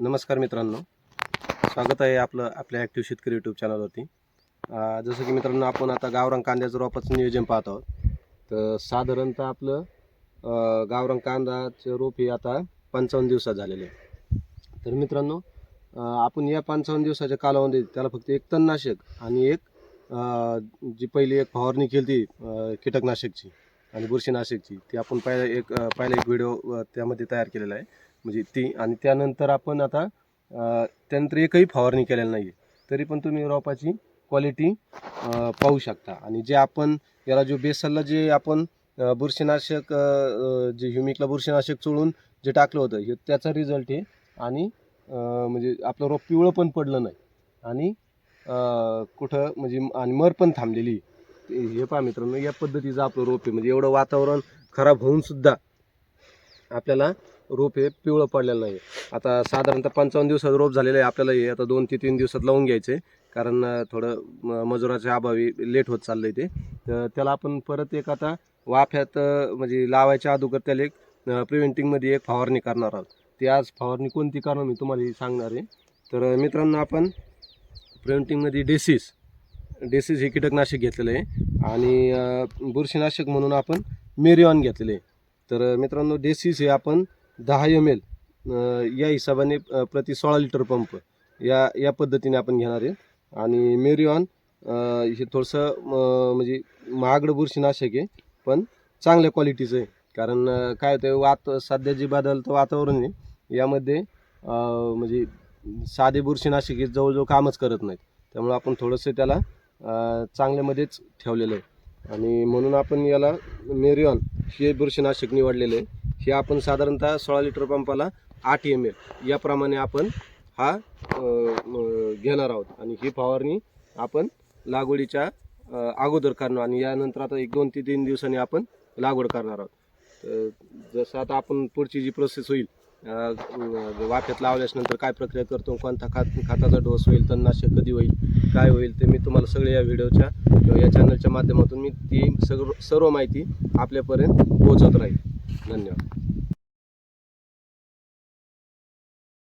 नमस्कार मित्रांनो. स्वागत आहे आपलं आपल्या ॲक्टिव्ह शेतकरी यूट्यूब चॅनलवरती जसं की मित्रांनो आपण आता गावरान कांद्याचं रोपाचं नियोजन पाहत आहोत. तर साधारणतः आपलं गावरंग गावरान कांदाचं रोप हे आता पंचावन्न दिवसात झालेलं आहे तर मित्रांनो आपण या पंचावन्न दिवसाच्या कालावधीत त्याला फक्त एक तणनाशक आणि एक जी पहिली एक फवारणी केली ती कीटकनाशकची आणि बुरशीनाशकची ती आपण पहिला एक पहिला एक व्हिडिओ त्यामध्ये तयार केलेला आहे. म्हणजे ती आणि त्यानंतर आपण आता त्यानंतर एकही फवारणी केलेली नाही आहे तरी पण तुम्ही रोपाची क्वालिटी पाहू शकता. आणि जे आपण याला जो बेसलला जे आपण बुरशीनाशक जे ह्युमिकला बुरशीनाशक चोळून जे टाकलं होतं हे त्याचा रिझल्ट आहे. आणि म्हणजे आपलं रोप पिवळं पण पडलं नाही. आणि कुठं म्हणजे आणि मर पण थांबलेली आहे. ते- हे पहा मित्रांनो या पद्धतीचं आपलं रोप आहे. म्हणजे एवढं वातावरण खराब होऊन सुद्धा आपल्याला रोप हे पिवळं पडलेलं नाही आता साधारणतः पंचावन्न दिवसात रोप झालेलं आहे. आपल्याला हे आता दोन ते तीन दिवसात लावून घ्यायचं आहे कारण थोडं म- मजुराच्या अभावी लेट होत चाललंय ते. तर त्याला आपण परत एक आता वाफ्यात म्हणजे लावायच्या अगोदर त्याला एक प्रिव्हेंटिंगमध्ये एक फवारणी करणार आहोत. ती आज फवारणी कोणती करणार मी तुम्हाला सांगणार आहे. तर मित्रांनो आपण प्रिव्हेंटिंगमध्ये डेसिस डेसिस हे कीटकनाशक घेतलेलं आहे. आणि बुरशीनाशक म्हणून आपण मेरिऑन घेतलेले आहे. तर मित्रांनो डेसिस हे आपण दहा एम एल या हिशोबाने प्रति सोळा लिटर पंप या या पद्धतीने आपण घेणार आहे. आणि मेरिऑन हे थोडंसं म्हणजे महागडं बुरशीनाशक आहे पण चांगल्या क्वालिटीचं आहे. कारण काय होतं वात सध्या जे बदलतं वातावरण आहे यामध्ये म्हणजे साधे बुरशीनाशक हे जवळजवळ कामच करत नाहीत. त्यामुळं आपण थोडंसं त्याला चांगल्यामध्येच ठेवलेलं आहे. आणि म्हणून आपण याला मेरिऑन हे बुरशीनाशक निवडलेलं आहे. हे आपण साधारणतः सोळा लिटर पंपाला आठ एम एल याप्रमाणे आपण हा घेणार आहोत. आणि ही फवारणी आपण लागवडीच्या अगोदर करणार आणि यानंतर आता एक दोन ते तीन दिवसांनी आपण लागवड करणार आहोत. जसं आता आपण पुढची जी प्रोसेस होईल वाफ्यात लावल्यानंतर काय प्रक्रिया करतो कोणता खात खताचा डोस होईल तणनाशक कधी होईल काय होईल ते मी तुम्हाला सगळे या व्हिडिओच्या या चॅनलच्या माध्यमातून मी ती सगळं सर्व माहिती आपल्यापर्यंत पोहोचत राहील. 那你。